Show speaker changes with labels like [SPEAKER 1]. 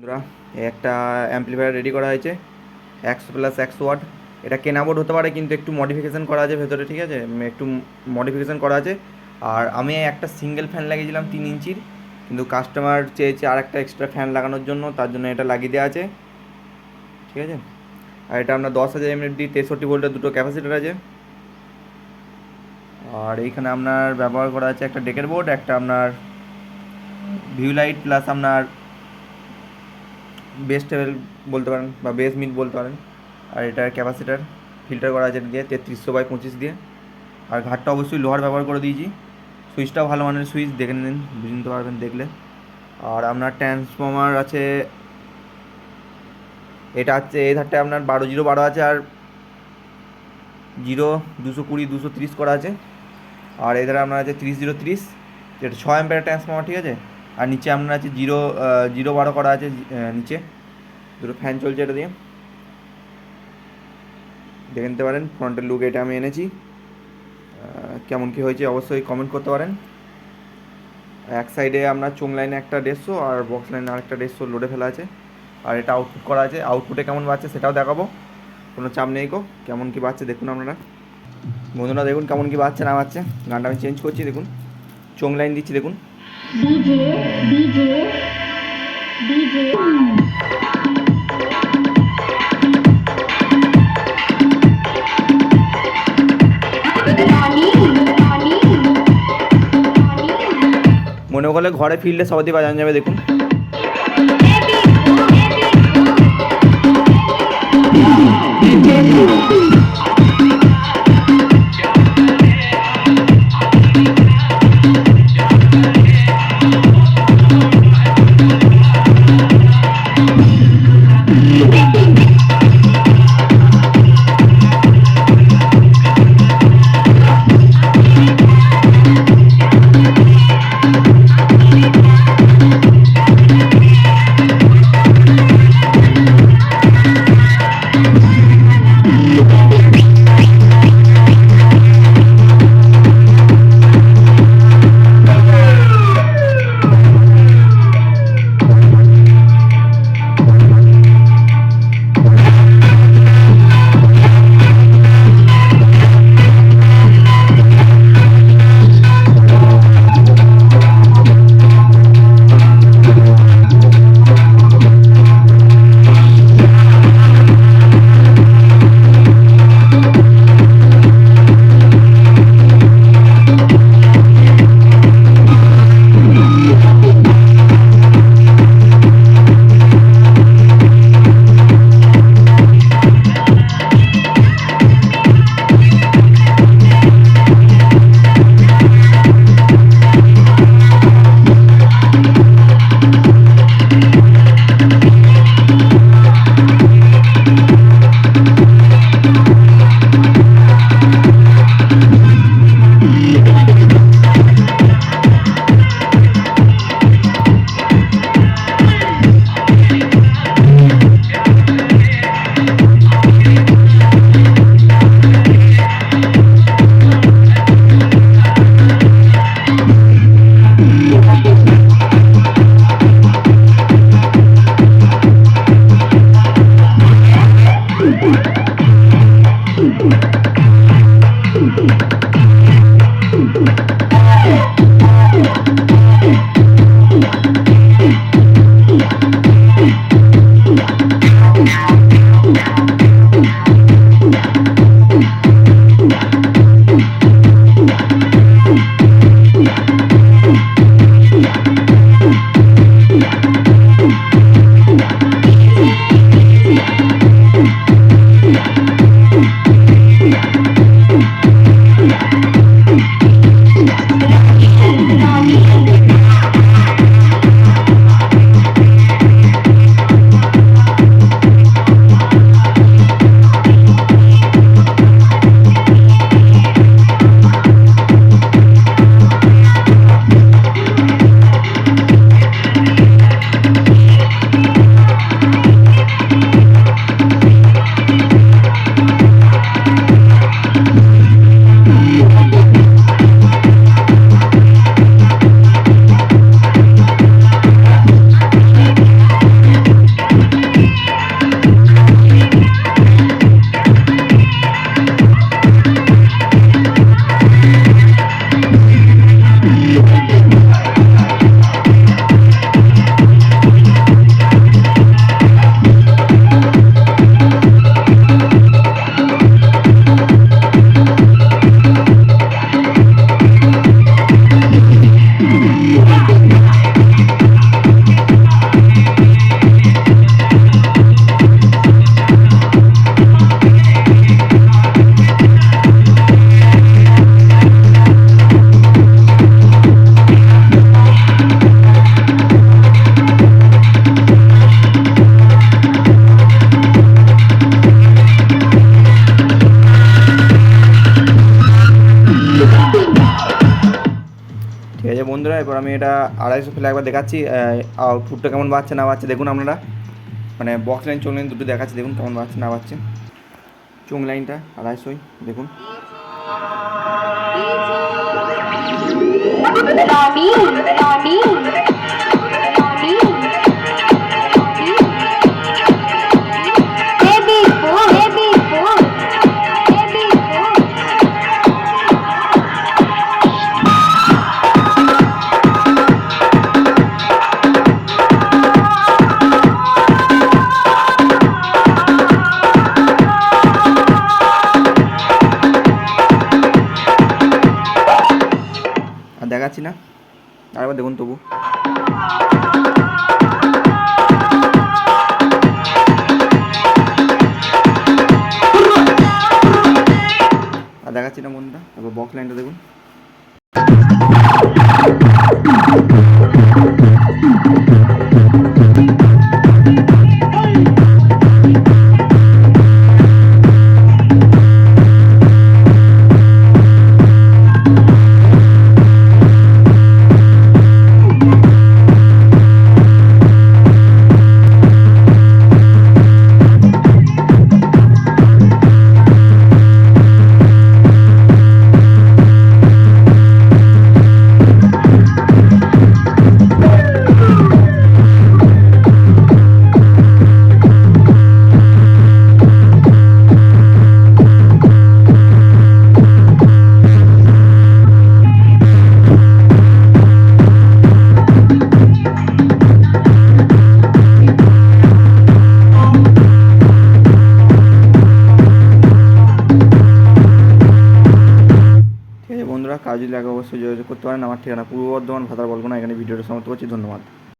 [SPEAKER 1] বন্ধুরা, একটা amplifier ready করা হয়েছে একশো প্লাস একশো ওয়াট এটা কেনা বোর্ড হতে পারে, কিন্তু একটু মডিফিকেশান করা আছে ভেতরে, ঠিক আছে? একটু মডিফিকেশান করা আছে। আর আমি একটা সিঙ্গেল ফ্যান লাগিয়েছিলাম তিন ইঞ্চির, কিন্তু কাস্টমার চেয়েছে আর একটা এক্সট্রা ফ্যান লাগানোর জন্য, তার জন্য এটা লাগিয়ে দেওয়া আছে। ঠিক আছে? আর এটা আপনার দশ হাজার এমএডি তেষট্টি ভোল্টের দুটো ক্যাপাসিটার আছে। আর এইখানে আপনার ব্যবহার করা আছে একটা ডেকের বোর্ড একটা আপনার ভিউ লাইট প্লাস আপনার বেস টেবিল বলতে পারেন বা বেস মিট বলতে পারেন। আর এটার ক্যাপাসিটার ফিল্টার করা আছে দিয়ে তেত্রিশশো বাই পঁচিশ দিয়ে। আর ঘাটটা অবশ্যই লোহার ব্যবহার করে দিয়েছি। সুইচটাও ভালো মানের সুইচ, দেখে নিন, বুঝে নিতে পারবেন দেখলে। আর আপনার ট্রান্সফর্মার আছে, এটা হচ্ছে এই ধারটা আপনার বারো জিরো বারো আছে আর জিরো দুশো কুড়ি, দুশো তিরিশ করা আছে। আর এদের আপনার আছে তিরিশ জিরো তিরিশ, যেটা ছয় অ্যাম্পের ট্রান্সফর্মার ঠিক আছে? আর নিচে আপনার আছে জিরো জিরো বারো করা আছে নিচে। দুটো ফ্যান চলছে এটা দিয়ে। দেখে নিতে পারেন ফ্রন্টের লুক এটা আমি এনেছি। কেমন কী হয়েছে অবশ্যই কমেন্ট করতে পারেন। এক সাইডে আপনার চোং লাইনে একটা দেড়শো আর বক্স লাইনে আরেকটা দেড়শো লোডে ফেলা আছে। আর এটা আউটপুট করা আছে। আউটপুটে কেমন বাজছে সেটাও দেখাবো। কোনো চাপ নেই গো। কেমন কী বাজছে দেখুন আপনারা। বন্ধুরা, দেখুন কেমন কী বাজছে না বাজছে গানটা আমি চেঞ্জ করছি, দেখুন। চোং লাইন দিচ্ছি, দেখুন। মনে করলে ঘরে ফিরলে সবাই বাজান যাবে দেখুন। Thank you. এরপর আমি এটা আড়াইশো ফেলে একবার দেখাচ্ছি আউটপুটটা কেমন বাড়ছে না বাড়ছে দেখুন আপনারা। মানে বক্স লাইন চোং লাইন দুটো দেখাচ্ছি, দেখুন কেমন বাড়ছে না বাড়ছে চোং লাইনটা আড়াইশোই, দেখুন। দেখাচ্ছি না। আরেকবার দেখুন তবু। আর দেখাচ্ছি না বন্ধুটা এবার বক্স লাইনটা দেখুন। আছে লাগে অবশ্যই যোগাযোগ করতে পারেন। আমার ঠিকানা পূর্ব বর্ধমান, ভাতার বলব না এখানে ভিডিওটা সমাপ্ত করছি। ধন্যবাদ।